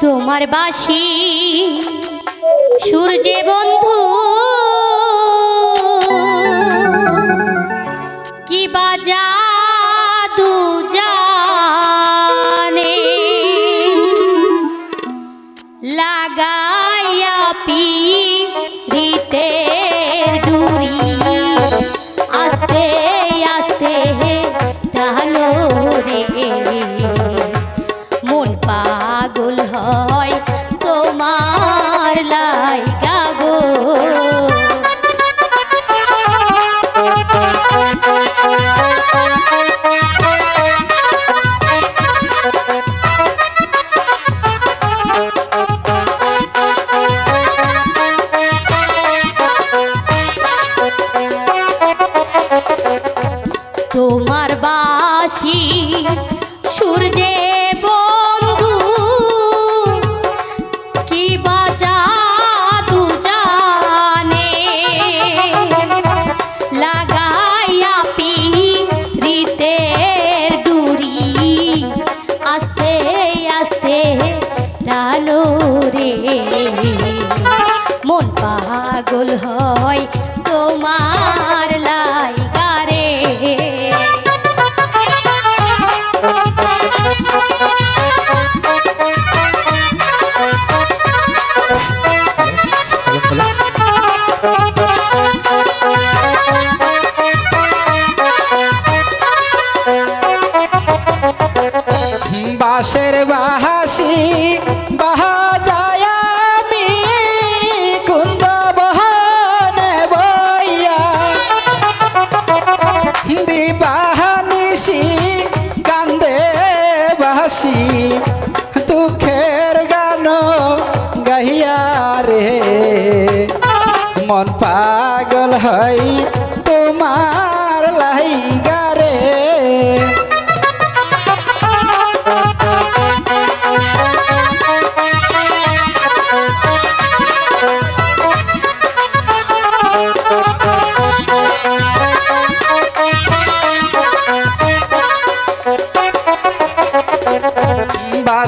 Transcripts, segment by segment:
তোমার বাসি সূর্যে বন্ধু। কি বাজা দু জানে? লাগাইয়া পি মন পাগল হয়। বাসের বাহাসি বাহা যায় কুন্দ বহনে বইয়া। দিবাহানিসি, কান্দে বাসি দুঃখের গান গাইয়া রে। মন পাগল হই তোমার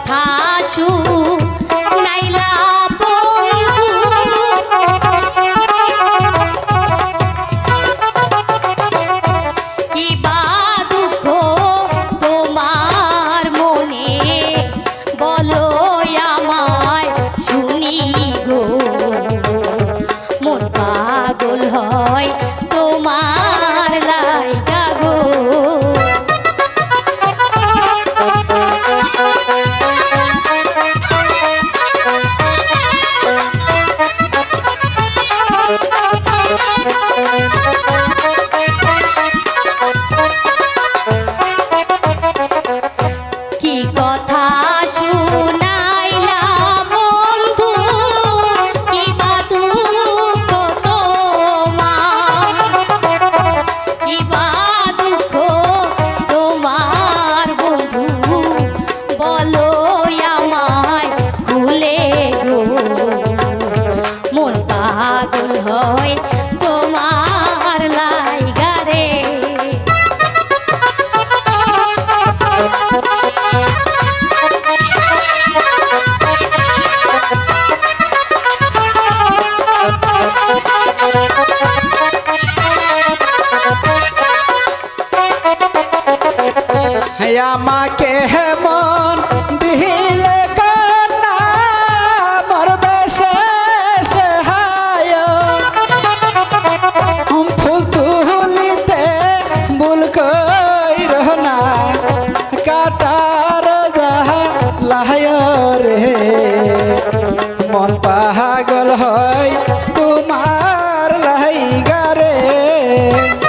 কথা শু লাহায় রে। মন পাগল হয়